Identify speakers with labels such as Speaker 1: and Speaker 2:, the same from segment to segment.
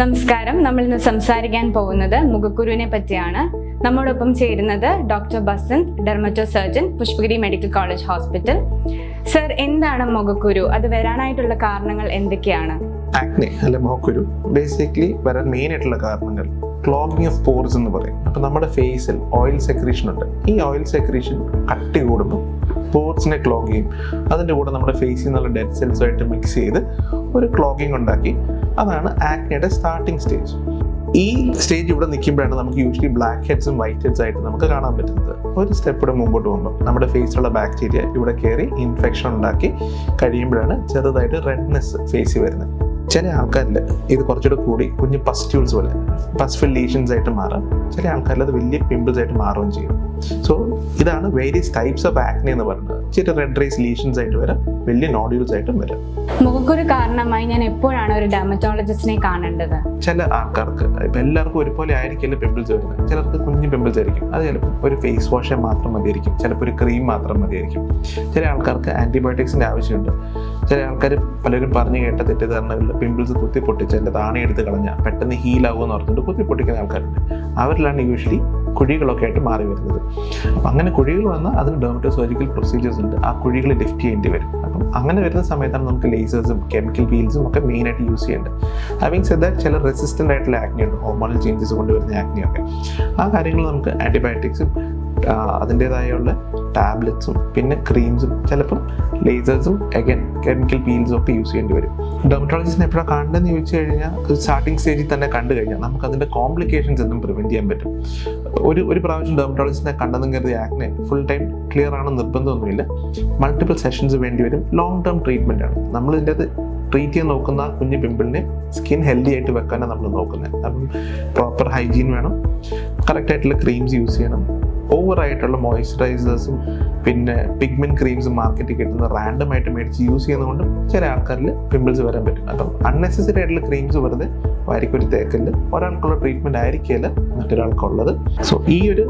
Speaker 1: നമസ്കാരം. നമ്മൾ ഇന്ന് സംസാരിക്കാൻ പോകുന്നത് മുഖക്കുരുവിനെ പറ്റിയാണ്. നമ്മോടൊപ്പം ചേരുന്നത് doctor Basanth dermatosurgeon Pushpagiri medical college hospital. Sir എന്താണ് മുഖക്കുരു? അത് വരാനായിട്ടുള്ള കാരണങ്ങൾ എന്തൊക്കെയാണ്?
Speaker 2: ആക്നെ മുഖക്കുരു. ബേസിക്കലി വരാൻ മെയിൻ ആയിട്ടുള്ള കാരണങ്ങൾ ക്ലോഗിങ് ഓഫ് പോർസ് എന്ന് പറയും. അപ്പം നമ്മുടെ ഫേസിൽ ഓയിൽ സെക്രീഷൻ ഉണ്ട്. ഈ ഓയിൽ സെക്രീഷൻ കട്ടി കൂടുമ്പോൾ പോർസിനെ ക്ലോഗ് ചെയ്യും. അതിന്റെ കൂടെ നമ്മുടെ ഫേസിൽ നിന്നുള്ള ഡെഡ് സെൽസുമായിട്ട് മിക്സ് ചെയ്ത് ഒരു ക്ലോഗിങ് ഉണ്ടാക്കി അതാണ് ആക്നയുടെ സ്റ്റാർട്ടിങ് സ്റ്റേജ് ഈ സ്റ്റേജ് ഇവിടെ നിൽക്കുമ്പോഴാണ് നമുക്ക് യൂഷ്വലി ബ്ലാക്ക് ഹെഡ്സും വൈറ്റ് ഹെഡ്സ് ആയിട്ട് നമുക്ക് കാണാൻ പറ്റുന്നത്. ഒരു സ്റ്റെപ്പ് ഇവിടെ മുമ്പോട്ട് പോകുമ്പോൾ നമ്മുടെ ഫേസിലുള്ള ബാക്ടീരിയ ഇവിടെ കയറി ഇൻഫെക്ഷൻ ഉണ്ടാക്കി കഴിയുമ്പോഴാണ് ചെറുതായിട്ട് റെഡ്നെസ് ഫേസിൽ വരുന്നത്. ചില ആൾക്കാരിൽ ഇത് കുറച്ചുകൂടെ കൂടി കുഞ്ഞ് പസ്റ്റ്യൂൾസ് പോലെ പസ്ഫിൽ ലീഷൻസ് ആയിട്ട് മാറാം. ചില ആൾക്കാരിൽ അത് വലിയ പിമ്പിൾസ് ആയിട്ട് മാറുകയും ചെയ്യും. സോ ഇതാണ് വേരിയസ് ടൈപ്സ് ഓഫ് ആക്നെ എന്ന് പറയുന്നത്. ചെറിയ റെഡ് റൈസ് ലീഷൻസ് ആയിട്ട് വരാം വലിയ നോഡ്യൂൾസ് ആയിട്ടും വരാം.
Speaker 1: മുഖക്കുരു കാരണമായി ഞാൻ എപ്പോഴാണ് ഒരു ഡെർമറ്റോളജിസ്റ്റിനെ കാണേണ്ടത്?
Speaker 2: ചില ആൾക്കാർക്ക് ഇപ്പം എല്ലാവർക്കും ഒരുപോലെ ആയിരിക്കില്ല പിമ്പിൾസ് വരുന്നത്. ചിലർക്ക് കുഞ്ഞു പിമ്പിൾസ് ആയിരിക്കും. അത് ചിലപ്പോൾ ഒരു ഫേസ് വാഷ് മാത്രം മതിയായിരിക്കും. ചിലപ്പോൾ ഒരു ക്രീം മാത്രം മതിയായിരിക്കും. ചില ആൾക്കാർക്ക് ആന്റിബയോട്ടിക്സിന്റെ ആവശ്യമുണ്ട്. ചില ആൾക്കാർ പലരും പറഞ്ഞു കേട്ട തെറ്റിദ്ധാരണകളിൽ പിമ്പിൾസ് കുത്തി പൊട്ടിച്ച് എന്റെ താണി എടുത്ത് കളഞ്ഞാൽ പെട്ടെന്ന് ഹീലാകുമെന്ന് പറഞ്ഞിട്ട് കുത്തി പൊട്ടിക്കുന്ന ആൾക്കാരുണ്ട്. അവരിലാണ് യൂഷ്വലി കുഴികളൊക്കെ ആയിട്ട് മാറി വരുന്നത്. അപ്പം അങ്ങനെ കുഴികൾ വന്നാൽ അതിന് ഡെർമറ്റോ സർജിക്കൽ പ്രൊസീജിയേഴ്സ് ഉണ്ട്. ആ കുഴികൾ ലിഫ്റ്റ് ചെയ്യേണ്ടി വരും. അപ്പം അങ്ങനെ വരുന്ന സമയത്താണ് നമുക്ക് ലേസേഴ്സും കെമിക്കൽ ബീൽസും ഒക്കെ മെയിനായിട്ട് യൂസ് ചെയ്യേണ്ടത്. ഹാവിങ് സെഡ് ദാറ്റ് ചില റെസിസ്റ്റന്റ് ആയിട്ടുള്ള ആക്നി ഉണ്ട്. ഹോർമോണൽ ചേഞ്ചസ് കൊണ്ടുവരുന്ന ആക്നിയൊക്കെ ആ കാര്യങ്ങൾ നമുക്ക് ആന്റിബയോട്ടിക്സും അതിന്റേതായുള്ള ടാബ്ലറ്റ്സും പിന്നെ ക്രീംസും ചിലപ്പം ലേസേഴ്സും അഗൈൻ കെമിക്കൽ പീൽസും ഒക്കെ യൂസ് ചെയ്യേണ്ടി വരും. ഡെർമറ്റോളജിസ്റ്റിനെ എപ്പോഴാണ് കണ്ടെന്ന് ചോദിച്ചു കഴിഞ്ഞാൽ സ്റ്റാർട്ടിംഗ് സ്റ്റേജിൽ തന്നെ കണ്ടു കഴിഞ്ഞാൽ നമുക്ക് അതിന്റെ കോംപ്ലിക്കേഷൻസ് ഒന്നും പ്രിവെന്റ് ചെയ്യാൻ പറ്റും. ഒരു ഒരു പ്രാവശ്യം ഡെർമറ്റോളജിസ്റ്റിനെ കണ്ടെന്നും കരുതി ആക്നെ ഫുൾ ടൈം ക്ലിയർ ആണെന്ന് നിർബന്ധമൊന്നുമില്ല. മൾട്ടിപ്പിൾ സെഷൻസ് വേണ്ടി വരും. ലോങ് ടേം ട്രീറ്റ്മെന്റ് ആണ്. നമ്മൾ ഇതിന്റെ അത് ട്രീറ്റ് ചെയ്യാൻ നോക്കുന്ന ആ കുഞ്ഞു പിമ്പിളിനെ സ്കിൻ ഹെൽത്തി ആയിട്ട് വെക്കാനാണ് നമ്മൾ നോക്കുന്നത്. അപ്പം പ്രോപ്പർ ഹൈജീൻ വേണം. കറക്റ്റ് ആയിട്ടുള്ള ക്രീംസ് യൂസ് ചെയ്യണം. ഓവർ ആയിട്ടുള്ള മോയ്സ്ചറൈസേഴ്സും പിന്നെ പിഗ്മെന്റ് ക്രീംസും മാർക്കറ്റിൽ കിട്ടുന്ന റാൻഡം ആയിട്ട് മേടിച്ച് യൂസ് ചെയ്യുന്നതുകൊണ്ടും ചില ആൾക്കാരിൽ പിമ്പിൾസ് വരാൻ പറ്റും. അപ്പം അൺനെസസറി ആയിട്ടുള്ള ക്രീംസ് വെറുതെ വാരിക്കൊരു തേക്കൽ ഒരാൾക്കുള്ള ട്രീറ്റ്മെന്റ് ആയിരിക്കില്ല മറ്റൊരാൾക്കുള്ളത്. സോ ഈ ഒരു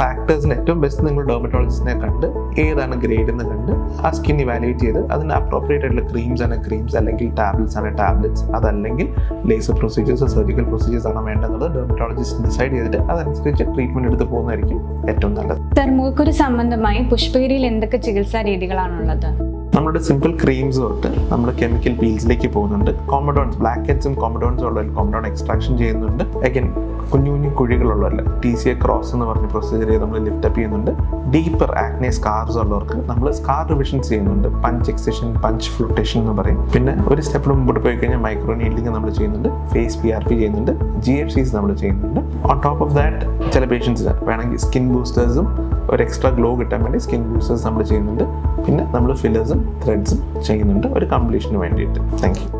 Speaker 2: ഫാക്ടേഴ്സിന് ഏറ്റവും ബെസ്റ്റ് നിങ്ങൾ ഡെർമറ്റോളജിസ്റ്റിനെ കണ്ട് ഏതാണ് ഗ്രേഡ് എന്ന് കണ്ട് ആ സ്കിൻ ഇവാലുവേറ്റ് ചെയ്ത് അതിന് അപ്രോപ്രിയേറ്റ് ആയിട്ടുള്ള ക്രീംസ് ആണ് ക്രീംസ് അല്ലെങ്കിൽ ടാബ്ലറ്റ്സ് ആണ് ടാബ്ലറ്റ്സ് അതല്ലെങ്കിൽ ലേസർ പ്രൊസീജിയേഴ്സ് സർജിക്കൽ പ്രൊസീജിയേഴ്സ് ആണ് വേണ്ടതെന്നുള്ളത് ഡെർമറ്റോളജിസ്റ്റ് ഡിസൈഡ് ചെയ്തിട്ട് അതനുസരിച്ച് ട്രീറ്റ്മെന്റ് എടുത്ത് പോകുന്നതായിരിക്കും ഏറ്റവും നല്ലത്.
Speaker 1: സർ മുഖക്കുരു സംബന്ധമായി പുഷ്പഗിരിയിൽ എന്തൊക്കെ ചികിത്സാ രീതികളാണുള്ളത്?
Speaker 2: നമ്മുടെ സിമ്പിൾ ക്രീംസ് തൊട്ട് നമ്മുടെ കെമിക്കൽ പീൽസിലേക്ക് പോകുന്നുണ്ട്. കോമഡോൺസ് ബ്ലാക്ക് ഹെഡ്സും കോമഡോൺസും ഉള്ളതിൽ കോമഡോൺ എക്സ്ട്രാക്ഷൻ ചെയ്യുന്നുണ്ട്. അഗൈൻ കുഞ്ഞു കുഞ്ഞു കുഴികളുള്ളവരല്ല ടി സി എ ക്രോസ് എന്ന് പറഞ്ഞ പ്രൊസീജിയർ നമ്മൾ ലിഫ്റ്റപ്പ് ചെയ്യുന്നുണ്ട്. ഡീപ്പർ ആക്നെ സ്കാർസ് ഉള്ളവർക്ക് നമ്മൾ സ്കാർ റിവിഷൻസ് ചെയ്യുന്നുണ്ട്. പഞ്ച് എക്സിഷൻ പഞ്ച് ഫ്ലൂട്ടേഷൻ എന്ന് പറയും. പിന്നെ ഒരു സ്റ്റെപ്പ് മുമ്പോട്ട് പോയി കഴിഞ്ഞാൽ മൈക്രോ നീഡിലിംഗ് നമ്മൾ ചെയ്യുന്നുണ്ട്. ഫേസ് പി ആർ പി ചെയ്യുന്നുണ്ട്. ജി എഫ് സീസ് നമ്മൾ ചെയ്യുന്നുണ്ട്. ഓൺ ടോപ്പ് ഓഫ് ദാറ്റ് ചില പേഷ്യൻസ് വേണമെങ്കിൽ സ്കിൻ ബൂസ്റ്റേഴ്സും ഒരു എക്സ്ട്രാ ഗ്ലോ കിട്ടാൻ വേണ്ടി സ്കിൻ ബൂസ്റ്റേഴ്സ് നമ്മൾ ചെയ്യുന്നുണ്ട്. പിന്നെ നമ്മൾ ഫില്ലേഴ്സും ത്രെഡ്സും ചെയ്യുന്നുണ്ട്. ഒരു കംപ്ലീഷന് വേണ്ടിയിട്ട്. Thank you